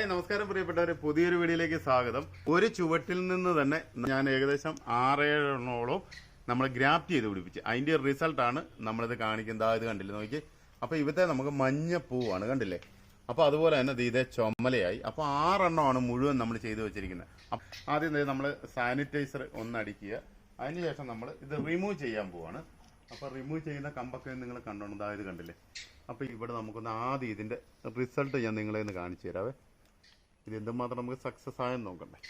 Hi നമസ്കാരം പ്രിയപ്പെട്ടവരെ. പുതിയൊരു വീഡിയോയിലേക്ക് സ്വാഗതം. ഒരു ചുവട്ടിൽ നിന്ന് തന്നെ ഞാൻ ഏകദേശം ആറേഴെണ്ണോളം നമ്മൾ ഗ്രാഫ്റ്റ് ചെയ്ത് പിടിപ്പിച്ച്. അതിന്റെ റിസൾട്ടാണ് നമ്മളിത് കാണിക്കുന്നത്. ഇത് കണ്ടില്ലേ? നോക്കി അപ്പൊ ഇവത്തെ നമുക്ക് മഞ്ഞ പൂവാണ് കണ്ടില്ലേ? അപ്പോൾ അതുപോലെ തന്നെ ഇത് ചുമലയായി. അപ്പൊ ആറെണ്ണമാണ് മുഴുവൻ നമ്മൾ ചെയ്തു വെച്ചിരിക്കുന്നത്. ആദ്യം നമ്മൾ സാനിറ്റൈസർ ഒന്നടിക്കുക അതിനുശേഷം നമ്മൾ ഇത് റിമൂവ് ചെയ്യാൻ പോവാണ്. അപ്പൊ റിമൂവ് ചെയ്യുന്ന കമ്പൊക്കെ നിങ്ങൾ കണ്ടോണം. ഇത് കണ്ടില്ലേ? അപ്പൊ ഇവിടെ നമുക്കൊന്ന് ആദ്യം ഇതിന്റെ റിസൾട്ട് ഞാൻ നിങ്ങളെ ഒന്ന് കാണിച്ചു തരാവേ. ഇത് എന്തുമാത്രം നമുക്ക് സക്സസ് ആയെന്ന് നോക്കണ്ടേ.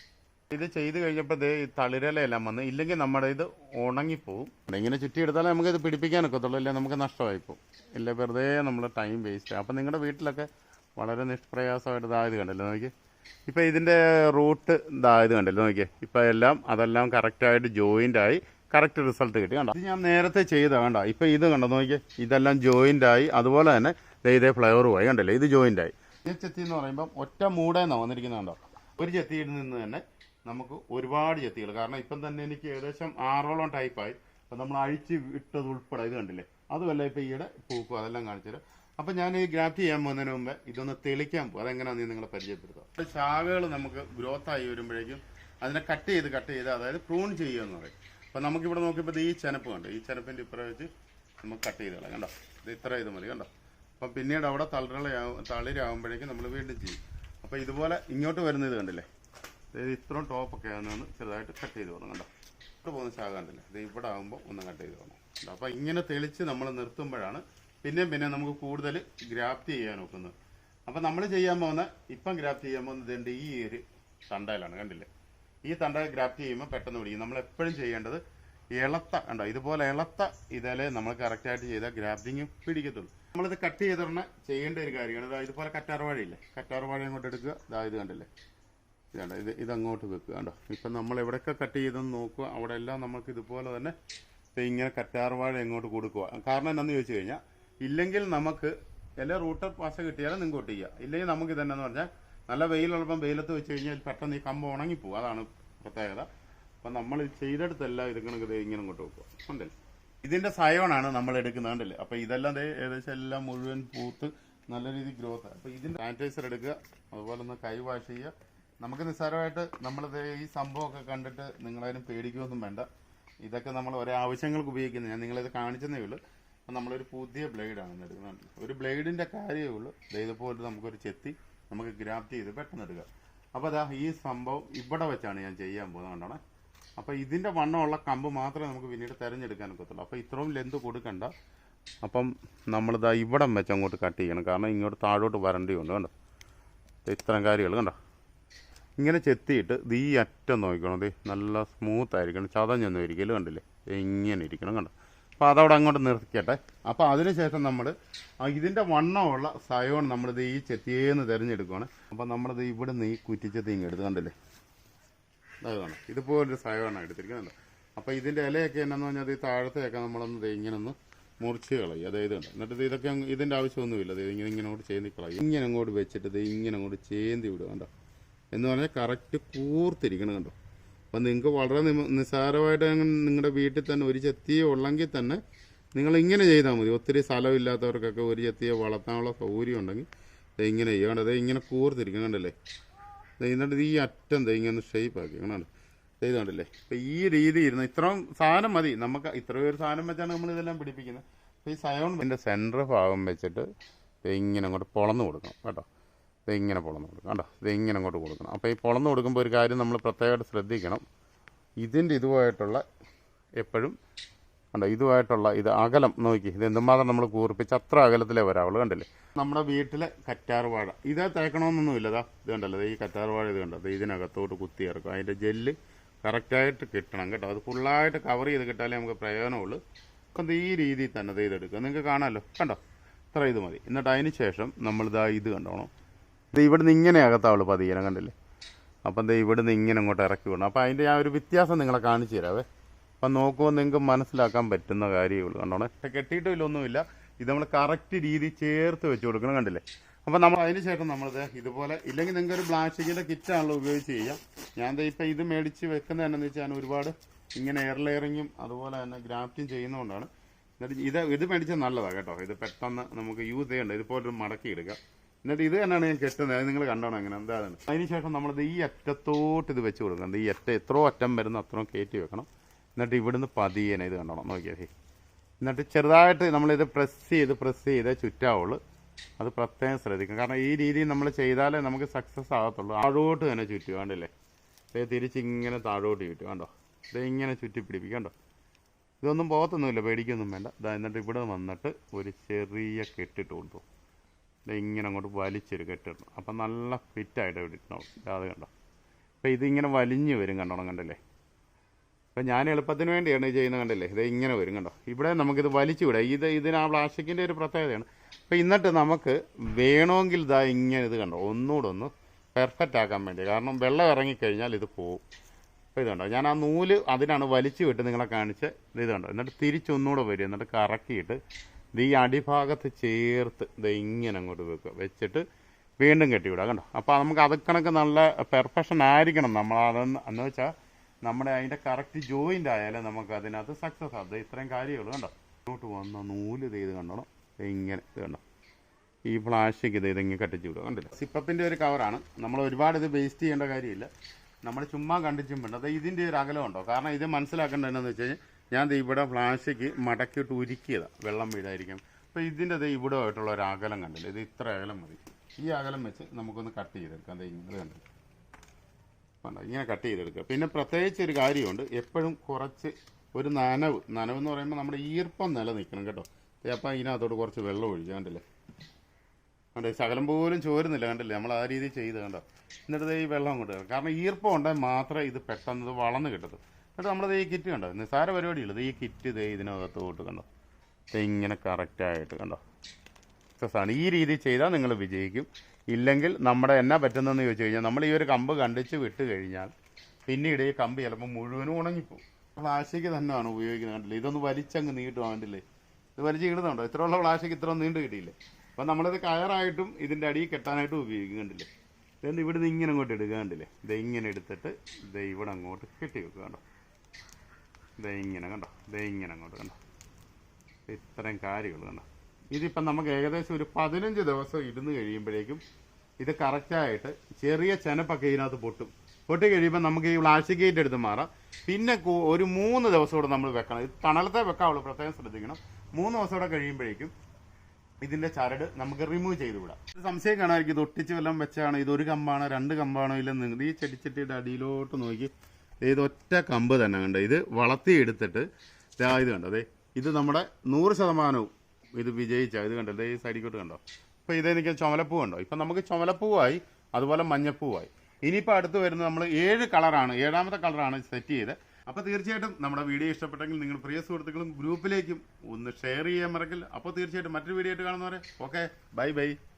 ഇത് ചെയ്ത് കഴിഞ്ഞപ്പോൾ ഈ തളിരലയെല്ലാം വന്ന് ഇല്ലെങ്കിൽ നമ്മുടെ ഇത് ഉണങ്ങിപ്പോവും. ഇങ്ങനെ ചുറ്റിയെടുത്താലേ നമുക്ക് ഇത് പിടിപ്പിക്കാനൊക്കത്തുള്ളൂ ഇല്ലെങ്കിൽ നമുക്ക് നഷ്ടമായി പോകും ഇല്ല വെറുതെ നമ്മൾ ടൈം വേസ്റ്റ് അപ്പം നിങ്ങളുടെ വീട്ടിലൊക്കെ വളരെ നിഷ്പ്രയാസമായിട്ട് ഇതായത് കണ്ടല്ലോ നോക്കി ഇപ്പം ഇതിന്റെ റൂട്ട് ഇതായത് കണ്ടല്ലോ നോക്കിയേ. ഇപ്പം എല്ലാം അതെല്ലാം കറക്റ്റായിട്ട് ജോയിന്റ് ആയി കറക്റ്റ് റിസൾട്ട് കിട്ടി. കണ്ടോ? ഇത് ഞാൻ നേരത്തെ ചെയ്ത കണ്ട? ഇപ്പം ഇത് കണ്ടോ നോക്കിയേ. ഇതെല്ലാം ജോയിന്റ് ആയി. അതുപോലെ തന്നെ ഇതേ ഫ്ലവറുമായി കണ്ടല്ലേ? ഇത് ജോയിന്റ് ആയി. ഈ ചെത്തി എന്ന് പറയുമ്പം ഒറ്റ മൂടേന്നാണ് വന്നിരിക്കുന്നത് കണ്ടോ ഒരു ചെത്തിയിൽ നിന്ന് തന്നെ നമുക്ക് ഒരുപാട് ചെത്തികൾ. കാരണം ഇപ്പം തന്നെ എനിക്ക് ഏകദേശം ആറോളം ടൈപ്പായി. അപ്പം നമ്മൾ അഴിച്ച് വിട്ടത് ഉൾപ്പെടെ ഇത് കണ്ടില്ലേ? അതുമല്ല ഇപ്പം ഈയിടെ പൂക്കും അതെല്ലാം കാണിച്ചുതരാം അപ്പം ഞാൻ ഈ ഗ്രാഫ്റ്റ് ചെയ്യാൻ പോകുന്നതിന് മുമ്പ് ഇതൊന്ന് തെളിക്കാൻ പോകും. അതെങ്ങനെയാണെന്ന് നിങ്ങളെ അപ്പം ശാഖകൾ നമുക്ക് ഗ്രോത്ത് ആയി വരുമ്പോഴേക്കും അതിനെ കട്ട് ചെയ്ത് കട്ട് ചെയ്ത് അതായത് പ്രൂൺ ചെയ്യുക എന്ന് പറയും. അപ്പം നമുക്കിവിടെ നോക്കിയപ്പോൾ ഈ ചെനപ്പ് കണ്ടു? ഈ ചെനപ്പിന്റെ ഇപ്പുറം വെച്ച് നമുക്ക് കട്ട് ചെയ്ത് കളയാം. കണ്ടോ? ഇത് ഇത്ര ഇത് മതി. കണ്ടോ? അപ്പം പിന്നീട് അവിടെ തളിരളയാവും തളിരാകുമ്പോഴേക്കും നമ്മൾ വീണ്ടും ചെയ്യും. അപ്പോൾ ഇതുപോലെ ഇങ്ങോട്ട് വരുന്ന ഇത് കണ്ടില്ലേ? അതായത് ഇത്രയും ടോപ്പൊക്കെ ആണെന്ന് ചെറുതായിട്ട് കട്ട് ചെയ്ത് പോകണം കണ്ടോ? ഇവിടെ പോകുന്ന ശാഖ കണ്ടില്ലേ? ഇത് ഇവിടെ ആകുമ്പോൾ ഒന്ന് കട്ട് ചെയ്ത് പോകണം അപ്പോൾ ഇങ്ങനെ തെളിച്ച് നമ്മൾ നിർത്തുമ്പോഴാണ് പിന്നെയും പിന്നെ നമുക്ക് കൂടുതൽ ഗ്രാഫ്റ്റ് ചെയ്യാൻ നോക്കുന്നത് അപ്പം നമ്മൾ ചെയ്യാൻ പോകുന്ന ഇപ്പം ഗ്രാഫ്റ്റ് ചെയ്യാൻ പോകുന്നത് ഈ ഒരു തണ്ടയിലാണ് കണ്ടില്ലേ? ഈ തണ്ട ഗ്രാഫ്റ്റ് ചെയ്യുമ്പോൾ പെട്ടെന്ന് പിടിക്കും. നമ്മൾ എപ്പോഴും ചെയ്യേണ്ടത് ഇളത്ത കണ്ടോ? ഇതുപോലെ ഇളത്ത ഇതേ നമ്മൾ കറക്റ്റായിട്ട് ചെയ്താൽ ഗ്രാഫ്റ്റിങ് പിടിക്കത്തുള്ളൂ. നമ്മളിത് കട്ട് ചെയ്തിടണ ചെയ്യേണ്ട ഒരു കാര്യമാണ്. ഇതാ ഇതുപോലെ കറ്റാർവാഴയില്ലേ? കറ്റാർവാഴ കറ്റാർ വാഴ അങ്ങോട്ട് എടുക്കുക. ഇതാ ഇത് കണ്ടില്ലേ? ഇതാണ് ഇത് ഇതങ്ങോട്ട് വെക്കുക കണ്ടോ? ഇപ്പം നമ്മൾ എവിടെയൊക്കെ കട്ട് ചെയ്തെന്ന് നോക്കുക അവിടെ എല്ലാം നമുക്ക് ഇതുപോലെ തന്നെ ഇങ്ങനെ കറ്റാർവാഴ എങ്ങോട്ട് കൊടുക്കുക. കാരണം എന്താണെന്ന് ചോദിച്ചു കഴിഞ്ഞാൽ ഇല്ലെങ്കിൽ നമുക്ക് എല്ലാ റൂട്ടർ പാസ കിട്ടിയാലും നിങ്ങൾക്ക് ഒട്ടിക്കുക. ഇല്ലെങ്കിൽ നമുക്ക് ഇതെന്നു പറഞ്ഞാൽ നല്ല വെയിലുള്ളപ്പം വെയിലത്ത് വെച്ച് കഴിഞ്ഞാൽ പെട്ടെന്ന് ഈ കമ്പ് ഉണങ്ങിപ്പോവും. അതാണ് പ്രത്യേകത. അപ്പം നമ്മൾ ചെയ്തെടുത്തെല്ലാം ഇത് കണക്ക് ദേ ഇങ്ങനെ ഇങ്ങോട്ട് വെക്കുക. ഉണ്ടല്ലേ ഇതിന്റെ സയോണാണ് നമ്മൾ എടുക്കുന്നത് ഉണ്ടല്ലേ അപ്പൊ ഇതെല്ലാം ഏകദേശം എല്ലാം മുഴുവൻ പൂത്ത് നല്ല രീതിയിൽ ഗ്രോത്ത് അപ്പൊ ഇതിന്റെ സാനിറ്റൈസർ എടുക്കുക അതുപോലെ ഒന്ന് കൈ വാഷ് ചെയ്യുക. നമുക്ക് നിസ്സാരമായിട്ട് നമ്മളിത് ഈ സംഭവമൊക്കെ കണ്ടിട്ട് നിങ്ങളാരും പേടിക്കുകയൊന്നും വേണ്ട. ഇതൊക്കെ നമ്മൾ ഒരേ ആവശ്യങ്ങൾക്ക് ഉപയോഗിക്കുന്നത്. ഞാൻ നിങ്ങളിത് കാണിച്ചതേ ഉള്ളൂ. അപ്പം നമ്മളൊരു പുതിയ ബ്ലേഡാണ് എടുക്കുന്നത് ഒരു ബ്ലേഡിന്റെ കാര്യമേ ഉള്ളൂ. ഇതുപോലെ നമുക്കൊരു ചെത്തി നമുക്ക് ഗ്രാഫ്റ്റ് ചെയ്ത് പെട്ടെന്ന് എടുക്കുക അപ്പോൾ അതാ ഈ സംഭവം ഇവിടെ വെച്ചാണ് ഞാൻ ചെയ്യാൻ പോകുന്നത് കണ്ടോണേ? അപ്പോൾ ഇതിന്റെ വണ്ണമുള്ള കമ്പ് മാത്രമേ നമുക്ക് പിന്നീട് തിരഞ്ഞെടുക്കാൻ ഒക്കത്തുള്ളൂ. അപ്പോൾ ഇത്രയും ലെന്ത് കൊടുക്കണ്ട. അപ്പം നമ്മളിതാ ഇവിടം വെച്ച് അങ്ങോട്ട് കട്ട് ചെയ്യണം. കാരണം ഇങ്ങോട്ട് താഴോട്ട് വരണ്ടിയുണ്ട് കണ്ടോ? ഇത്തരം കാര്യങ്ങൾ കണ്ടോ? ഇങ്ങനെ ചെത്തിയിട്ട് ഇത് ഈ അറ്റം നോക്കണം ഇത് നല്ല സ്മൂത്ത് ആയിരിക്കണം. ചതഞ്ഞൊന്നും ഇരിക്കലും കണ്ടില്ലേ? ഇങ്ങനെ ഇരിക്കണം കണ്ടോ? അപ്പോൾ അതവിടെ അങ്ങോട്ട് നിർത്തിക്കട്ടെ. അപ്പോൾ അതിനുശേഷം നമ്മൾ ഇതിന്റെ വണ്ണമുള്ള സയോൺ നമ്മളിത് ഈ ചെത്തിയേന്ന് തിരഞ്ഞെടുക്കുകയാണ് അപ്പോൾ നമ്മളിത് ഇവിടെ നിന്ന് ഈ കുറ്റിച്ചെത്തി ഇങ്ങെടുത്ത് കണ്ടില്ലേ? അത് കാണാം. ഇതുപോലൊരു സഹായമാണ് എടുത്തിരിക്കുന്നത് അപ്പോൾ ഇതിന്റെ ഇലയൊക്കെ എന്നാന്ന് പറഞ്ഞാൽ ഈ താഴത്തെയൊക്കെ നമ്മളൊന്ന് ദേ ഇങ്ങനെ ഒന്ന് മുറിച്ച് കളയും. അതായത് എന്നിട്ട് ഇത് ഇതൊക്കെ ഇതിന്റെ ആവശ്യമൊന്നുമില്ല. ഇത് ഇങ്ങനെ ഇങ്ങനെ അങ്ങോട്ട് ചേന്തി കളയും. ഇങ്ങനെ അങ്ങോട്ട് വെച്ചിട്ട് ഇത് ഇങ്ങനെ അങ്ങോട്ട് ചേന്തി വിടുക കണ്ടോ. എന്ന് പറഞ്ഞാൽ കറക്റ്റ് കൂർത്തിരിക്കണം കണ്ടോ. അപ്പം നിങ്ങൾക്ക് വളരെ നിസ്സാരമായിട്ട് നിങ്ങളുടെ വീട്ടിൽ തന്നെ ഒരു ചെത്തിയെ ഉള്ളെങ്കിൽ തന്നെ നിങ്ങൾ ഇങ്ങനെ ചെയ്താൽ മതി. ഒത്തിരി സ്ഥലമില്ലാത്തവർക്കൊക്കെ ഒരു ചെത്തിയെ വളർത്താനുള്ള സൗകര്യം ഉണ്ടെങ്കിൽ ഇങ്ങനെ ചെയ്യുക കണ്ടോ ദേ ഇങ്ങനെ കൂർത്തിരിക്കണം കണ്ടല്ലേ. എന്നിട്ട് ഈ അറ്റം ഇങ്ങനെ ഷേപ്പാക്കി ദേ ഇത് കണ്ടില്ലേ അപ്പം ഈ രീതി ഇരുന്ന് ഇത്രയും സാധനം മതി. നമുക്ക് ഇത്രയും ഒരു സാധനം വെച്ചാണ് നമ്മൾ ഇതെല്ലാം പിടിപ്പിക്കുന്നത്. അപ്പോൾ ഈ സയോൺ ഇതിന്റെ സെന്റർ ഭാഗം വെച്ചിട്ട് ഇങ്ങനെ അങ്ങോട്ട് പൊളന്ന് കൊടുക്കണം കേട്ടോ. ഇങ്ങനെ പൊളന്ന് കൊടുക്കണം കേട്ടോ ഇങ്ങനെ അങ്ങോട്ട് കൊടുക്കണം. അപ്പോൾ ഈ പൊളന്ന് കൊടുക്കുമ്പോൾ ഒരു കാര്യം നമ്മൾ പ്രത്യേകമായിട്ട് ശ്രദ്ധിക്കണം. ഇതിന്റെ ഇതുമായിട്ടുള്ള എപ്പോഴും കണ്ടോ ഇതുമായിട്ടുള്ള ഇത് അകലം നോക്കി ഇത് എന്തുമാത്രം നമ്മൾ കൂർപ്പിച്ച് അത്ര അകലത്തിലേ വരാവുള്ളൂ കണ്ടില്ലേ? നമ്മുടെ വീട്ടിലെ കറ്റാർവാഴ ഇത് തേക്കണമെന്നൊന്നുമില്ല ഇതാ ഇത് കണ്ടല്ലോ ഈ കറ്റാർവാഴ ഇത് കണ്ടോ ഇതിനകത്തോട്ട് കുത്തി ഇറക്കും അതിന്റെ ജെല്ല് കറക്റ്റായിട്ട് കിട്ടണം കേട്ടോ അത് ഫുള്ളായിട്ട് കവർ ചെയ്ത് കിട്ടാലേ നമുക്ക് പ്രയോജനമുള്ളൂ. അപ്പം ഈ രീതിയിൽ തന്നെ ഇത് ഇതെടുക്കുക നിങ്ങൾക്ക് കാണാമല്ലോ കണ്ടോ? ഇത്ര ഇത് മതി. എന്നിട്ട് അതിന് ശേഷം നമ്മളിതാ ഇത് കണ്ടോണം. ഇത് ഇവിടുന്ന് ഇങ്ങനെ അകത്താവുള്ളൂ പതിയനം കണ്ടില്ലേ? അപ്പം ദേ ഇവിടുന്ന് ഇങ്ങനെ അങ്ങോട്ട് ഇറക്കി വിടണം. അപ്പം അതിന്റെ ആ ഒരു വ്യത്യാസം നിങ്ങളെ കാണിച്ചു തരാവേ. അപ്പം നോക്കുമ്പോൾ നിങ്ങൾക്ക് മനസ്സിലാക്കാൻ പറ്റുന്ന കാര്യമേ ഉള്ളൂ. കണ്ടോണേ കെട്ടിയിട്ടും ഇല്ലൊന്നുമില്ല ഇത് നമ്മൾ കറക്റ്റ് രീതി ചേർത്ത് വെച്ച് കൊടുക്കണം കണ്ടില്ലേ? അപ്പം നമ്മൾ അതിന് ശേഷം നമ്മളിത് ഇതുപോലെ ഇല്ലെങ്കിൽ നിങ്ങൾക്ക് ഒരു പ്ലാസ്റ്റിക്കിന്റെ കിറ്റാണല്ലോ ഉപയോഗിച്ച് ചെയ്യാം. ഞാൻ ഇപ്പം ഇത് മേടിച്ച് വെക്കുന്നത് എന്നു വെച്ചാൽ ഞാൻ ഒരുപാട് ഇങ്ങനെ എയർ ലെയറിങ്ങും അതുപോലെ തന്നെ ഗ്രാഫ്റ്റും ചെയ്യുന്നതുകൊണ്ടാണ്. എന്നിട്ട് ഇത് ഇത് മേടിച്ചാൽ നല്ലതാണ് കേട്ടോ. ഇത് പെട്ടെന്ന് നമുക്ക് യൂസ് ചെയ്യണ്ട. ഇതുപോലൊരു മടക്കി എടുക്കുക എന്നിട്ട് ഇത് തന്നെയാണ് ഞാൻ കെട്ടുന്നത്. അത് നിങ്ങൾ കണ്ടോണം അങ്ങനെ എന്താണ് അതിനുശേഷം നമ്മളിത് ഈ അറ്റത്തോട്ട് ഇത് വെച്ച് കൊടുക്കണം. ഈ അറ്റം എത്രയോ അറ്റം വരുന്ന അത്രയും കയറ്റി വെക്കണം. എന്നിട്ട് ഇവിടുന്ന് പതിയനെ ഇത് കണ്ടോണം. നോക്കിയാൽ എന്നിട്ട് ചെറുതായിട്ട് നമ്മളിത് പ്രസ് ചെയ്ത് പ്രസ് ചെയ്തേ ചുറ്റാവുള്ളൂ. അത് പ്രത്യേകം ശ്രദ്ധിക്കണം. കാരണം ഈ രീതിയിൽ നമ്മൾ ചെയ്താലേ നമുക്ക് സക്സസ് ആകത്തുള്ളൂ. താഴോട്ട് തന്നെ ചുറ്റും കണ്ടില്ലേ? ദേ തിരിച്ച് ഇങ്ങനെ താഴോട്ട് ചുറ്റും കണ്ടോ? ഇത് ഇങ്ങനെ ചുറ്റി പിടിപ്പിക്കും കണ്ടോ? ഇതൊന്നും പോകത്തൊന്നുമില്ല പേടിക്കൊന്നും വേണ്ട. ഇതാ എന്നിട്ട് ഇവിടെ വന്നിട്ട് ഒരു ചെറിയ കെട്ടിട്ട് കൊടുത്തു. ഇത് ഇങ്ങനെ അങ്ങോട്ട് വലിച്ചൊരു കെട്ടിടണം. അപ്പം നല്ല ഫിറ്റായിട്ട് ഇവിടെ ഇട്ടണം. അത് കണ്ടോ? അപ്പം ഇതിങ്ങനെ വലിഞ്ഞ് വരും കണ്ടോണം കണ്ടല്ലേ? അപ്പം ഞാൻ എളുപ്പത്തിന് വേണ്ടിയാണ് ചെയ്യുന്നത് കണ്ടല്ലേ? ഇത് ഇങ്ങനെ വരും കണ്ടോ? ഇവിടെ നമുക്കിത് വലിച്ചു വിടാം. ഇത് ഇതിന് ആ പ്ലാസ്റ്റിക്കിന്റെ ഒരു പ്രത്യേകതയാണ്. അപ്പം എന്നിട്ട് നമുക്ക് വേണമെങ്കിൽ ഇതാ ഇങ്ങനെ ഇത് കണ്ടോ? ഒന്നുകൂടെ ഒന്ന് പെർഫെക്റ്റ് ആക്കാൻ വേണ്ടി. കാരണം വെള്ളം ഇറങ്ങിക്കഴിഞ്ഞാൽ ഇത് പോവും. അപ്പോൾ ഇത് കണ്ടോ ഞാൻ ആ നൂൽ അതിനാണ് വലിച്ചു വിട്ട് നിങ്ങളെ കാണിച്ച് ഇത് കണ്ടോ? എന്നിട്ട് തിരിച്ചൊന്നുകൂടെ വരും. എന്നിട്ട് കറക്കിയിട്ട് ഇത് ഈ അടിഭാഗത്ത് ചേർത്ത് ഇത് ഇങ്ങനെ അങ്ങോട്ട് വെക്കുക. വെച്ചിട്ട് വീണ്ടും കെട്ടിവിടുക കണ്ടോ? അപ്പോൾ നമുക്ക് അത് കണക്ക് നല്ല പെർഫെക്ഷൻ ആയിരിക്കണം നമ്മൾ അതെന്ന് എന്ന് വെച്ചാൽ നമ്മുടെ അതിന്റെ കറക്റ്റ് ജോയിന്റ് ആയാലേ നമുക്ക് അതിനകത്ത് സക്സസ് ആകും ഇത് ഇത്രയും കാര്യമുള്ളൂ കണ്ടോ? ഇങ്ങോട്ട് വന്ന നൂൽ ചെയ്ത് കണ്ടോണം ഇങ്ങനെ കണ്ടോ? ഈ പ്ലാസ്റ്റിക് ഇത് ഇതെങ്ങനെ കട്ടിച്ച് വിടുക കണ്ടില്ല? സിപ്പപ്പിന്റെ ഒരു കവറാണ് നമ്മൾ ഒരുപാട് ഇത് വേസ്റ്റ് ചെയ്യേണ്ട കാര്യമില്ല. നമ്മൾ ചുമ്മാ കണ്ടിച്ചും വേണ്ട അത് ഇതിന്റെ ഒരു അകലം ഉണ്ടോ? കാരണം ഇത് മനസ്സിലാക്കേണ്ടത് എന്താണെന്ന് വെച്ച് കഴിഞ്ഞാൽ ഞാൻ ഇവിടെ പ്ലാസ്റ്റിക് മടക്കിയിട്ട് ഉരുക്കിയതാണ് വെള്ളം വീഴായിരിക്കും അപ്പോൾ ഇതിന്റെ ദേ ഇവിടെ ആയിട്ടുള്ള ഒരു അകലം കണ്ടില്ല? ഇത് ഇത്ര അകലം മതി. ഈ അകലം വെച്ച് നമുക്കൊന്ന് കട്ട് ചെയ്തെടുക്കാം. ദേ ഇങ്ങനെ കണ്ടില്ല? വേണ്ട ഇങ്ങനെ കട്ട് ചെയ്തെടുക്കുക. പിന്നെ പ്രത്യേകിച്ച് ഒരു കാര്യമുണ്ട് എപ്പോഴും കുറച്ച് ഒരു നനവ് നനവ് എന്ന് പറയുമ്പോൾ നമ്മുടെ ഈർപ്പം നിലനിൽക്കണം കേട്ടോ. അപ്പം ഇതിനകത്തോട്ട് കുറച്ച് വെള്ളം ഒഴിക്കുക കണ്ടില്ലേ? കണ്ടേ ശകലം പോലും ചോരുന്നില്ല കണ്ടില്ലേ? നമ്മൾ ആ രീതിയിൽ ചെയ്ത് കണ്ടോ? എന്നിട്ട് ഈ വെള്ളം അങ്ങോട്ട് കാരണം ഈർപ്പം ഉണ്ടെങ്കിൽ മാത്രമേ ഇത് പെട്ടെന്ന് ഇത് വളർന്ന് കിട്ടത്തുള്ളൂ എന്നിട്ട് നമ്മളത് ഈ കിറ്റ് കണ്ടോ? നിസ്സാര പരിപാടിയുള്ളൂ ഇത് ഈ കിറ്റ് ദേ ഇതിനകത്തോട്ട് കണ്ടോ? ഇങ്ങനെ കറക്റ്റായിട്ട് കണ്ടോ? സക്സസ് ആണ് ഈ രീതിയിൽ ചെയ്താൽ നിങ്ങൾ വിജയിക്കും. ഇല്ലെങ്കിൽ നമ്മുടെ എന്നാ പറ്റുന്നതെന്ന് ചോദിച്ചു കഴിഞ്ഞാൽ നമ്മൾ ഈ ഒരു കമ്പ് കണ്ടിച്ച് വിട്ട് കഴിഞ്ഞാൽ പിന്നീട് ഈ കമ്പ് ചിലപ്പോൾ മുഴുവനും ഉണങ്ങിപ്പോവും. പ്ലാസ്റ്റിക് തന്നെയാണ് ഉപയോഗിക്കുന്നത്. കണ്ടില്ലേ? ഇതൊന്ന് വലിച്ചങ്ങ് നീട്ടും കണ്ടില്ലേ ഇത് വലിച്ച് കിടുന്നുണ്ടോ ഉള്ള പ്ലാസ്റ്റിക് ഇത്ര നീണ്ടു കിട്ടിയില്ലേ? അപ്പം നമ്മളിത് കയറായിട്ടും ഇതിന്റെ അടിയിൽ കെട്ടാനായിട്ടും ഉപയോഗിക്കുന്നുണ്ടല്ലേ കണ്ടില്ലേ? ഇതെന്ത് ഇവിടുന്ന് ഇങ്ങനെ അങ്ങോട്ട് എടുക്കാണ്ടില്ലേ ഇത് ഇങ്ങനെ എടുത്തിട്ട് ഇത് ഇവിടെ അങ്ങോട്ട് കെട്ടി വെക്കുക കണ്ടോ? ഇത് ഇങ്ങനെ കണ്ടോ? ഇത് ഇങ്ങനെ അങ്ങോട്ട് കണ്ടോ? ഇത്രയും കാര്യങ്ങൾ കണ്ടോ? ഇതിപ്പം നമുക്ക് ഏകദേശം ഒരു പതിനഞ്ച് ദിവസം ഇരുന്ന് കഴിയുമ്പോഴേക്കും ഇത് കറക്റ്റായിട്ട് ചെറിയ ചെനപ്പൊക്കെ ഇതിനകത്ത് പൊട്ടും. പൊട്ടി കഴിയുമ്പോൾ നമുക്ക് ഈ പ്ലാസ്റ്റിക്കേറ്റ് എടുത്ത് മാറാം. പിന്നെ ഒരു മൂന്ന് ദിവസം കൂടെ നമ്മൾ വെക്കണം. ഇത് തണലത്തെ വെക്കാവുള്ളൂ പ്രത്യേകം ശ്രദ്ധിക്കണം. മൂന്ന് ദിവസം കൂടെ കഴിയുമ്പോഴേക്കും ഇതിന്റെ ചരട് നമുക്ക് റിമൂവ് ചെയ്ത് വിടാം സംശയം കാണാമായിരിക്കും ഇത് ഒട്ടിച്ച് വല്ലതും വെച്ചാണ്? ഇത് ഒരു കമ്പാണോ? രണ്ട് കമ്പാണോ? ഇല്ല നിങ്ങൾ ഈ ചെടിച്ചട്ടിയുടെ അടിയിലോട്ട് നോക്കി. ഇത് ഒറ്റ കമ്പ് തന്നെ കണ്ടോ? ഇത് വളർത്തി എടുത്തിട്ട് ദാ ഇത് കണ്ടോ? അതെ ഇത് നമ്മുടെ നൂറ് ശതമാനവും ഇത് വിജയിച്ച ഇത് കണ്ടോ? ഈ സൈഡിക്കോട്ട് കണ്ടോ? അപ്പോൾ ഇതെനിക്ക് ചുമലപ്പൂ കണ്ടോ? ഇപ്പം നമുക്ക് ചുമലപ്പൂവായി അതുപോലെ മഞ്ഞപ്പൂവായി. ഇനിയിപ്പോൾ അടുത്ത് വരുന്നത് നമ്മൾ ഏഴ് കളറാണ് ഏഴാമത്തെ കളറാണ് സെറ്റ് ചെയ്ത്. അപ്പോൾ തീർച്ചയായിട്ടും നമ്മുടെ വീഡിയോ ഇഷ്ടപ്പെട്ടെങ്കിൽ നിങ്ങൾ പ്രിയ സുഹൃത്തുക്കളും ഗ്രൂപ്പിലേക്കും ഒന്ന് ഷെയർ ചെയ്യാൻ മറക്കില്ല അപ്പോൾ തീർച്ചയായിട്ടും മറ്റൊരു വീഡിയോ ആയിട്ട് കാണുന്നവരെ ഓക്കെ ബൈ ബൈ